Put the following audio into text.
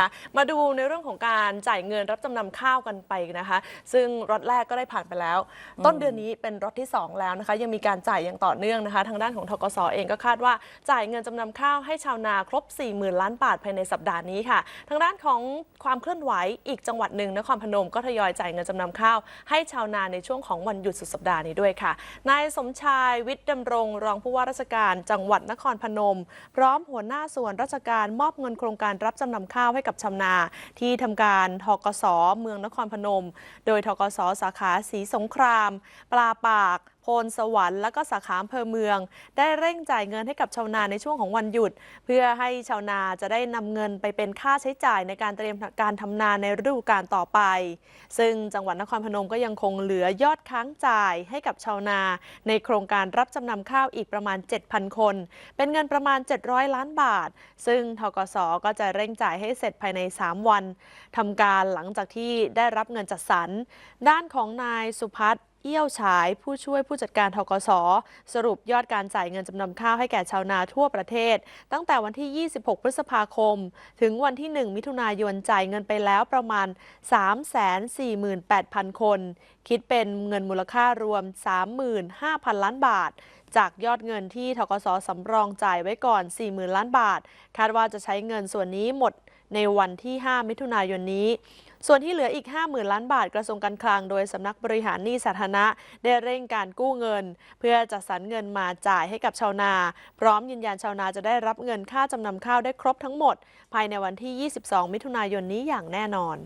ค่ะมาดูในเรื่องของการจ่ายเงินรับจำนำข้าวกันไปนะคะ ซึ่งรถแรกก็ได้ผ่านไปแล้ว ต้นเดือนนี้เป็นรถที่ 2 แล้วนะคะ ยังมีการจ่ายอย่างต่อเนื่องนะคะ ทางด้านของทกสเองก็คาดว่าจ่ายเงินจำนำข้าวให้ชาวนาครบ 40,000 ล้านบาทภายในสัปดาห์นี้ค่ะ ทางด้านของความเคลื่อนไหวอีกจังหวัดหนึ่งนครพนมก็ทยอยจ่ายเงินจำนำข้าวให้ชาวนาในช่วงของวันหยุดสุดสัปดาห์นี้ด้วยค่ะนายสมชายวิทย์ดำรงรองผู้ว่าราชการ จังหวัดนครพนม พร้อมหัวหน้าส่วนราชการมอบเงินโครงการรับจำนำข้าวให้กับชาวนา ที่ทำการทกส เมืองนครพนม โดยทกส สาขาสีสงคราม ปลาปากพนสวรรค์และก็สาขาอำเภอเมือง ได้เร่งจ่ายเงินให้กับชาวนาในช่วงของวันหยุด เพื่อให้ชาวนาจะได้นำเงินไปเป็นค่าใช้จ่ายในการเตรียมการทำนาในฤดูกาลต่อไป ซึ่งจังหวัดนครพนมก็ยังคงเหลือยอดค้างจ่ายให้กับชาวนา ในโครงการรับจำนำข้าวอีกประมาณ 7,000 คน เป็นเงินประมาณ 700 ล้านบาท ซึ่งทกสก็จะเร่งจ่ายให้เสร็จภายใน 3 วันทำการหลังจากที่ได้รับเงินจัดสรรด้านของนายสุพัฒน์ เอี้ยวฉาย ผู้ช่วยผู้จัดการทกส สรุปยอดการจ่ายเงินจำนำข้าวให้แก่ชาวนาทั่วประเทศ ตั้งแต่วันที่ 26 พฤษภาคม ถึงวันที่ 1 มิถุนายนจ่ายเงินไปแล้วประมาณ 348,000 คน คิดเป็นเงินมูลค่ารวม 35,000 ล้านบาท จากยอดเงินที่ทกสสำรองจ่ายไว้ก่อน 40,000 ล้านบาท คาดว่าจะใช้เงินส่วนนี้หมด ในวันที่ 5 มิถุนายนนี้ ส่วนที่เหลืออีก 50,000 ล้านบาทกระทรวงการคลัง โดยสำนักบริหารหนี้สาธารณะได้เร่งการกู้เงิน เพื่อจัดสรรเงินมาจ่ายให้กับชาวนา พร้อมยืนยันชาวนาจะได้รับเงินค่าจำนำข้าวได้ครบทั้งหมด ภายในวันที่ 22 มิถุนายนนี้อย่างแน่นอน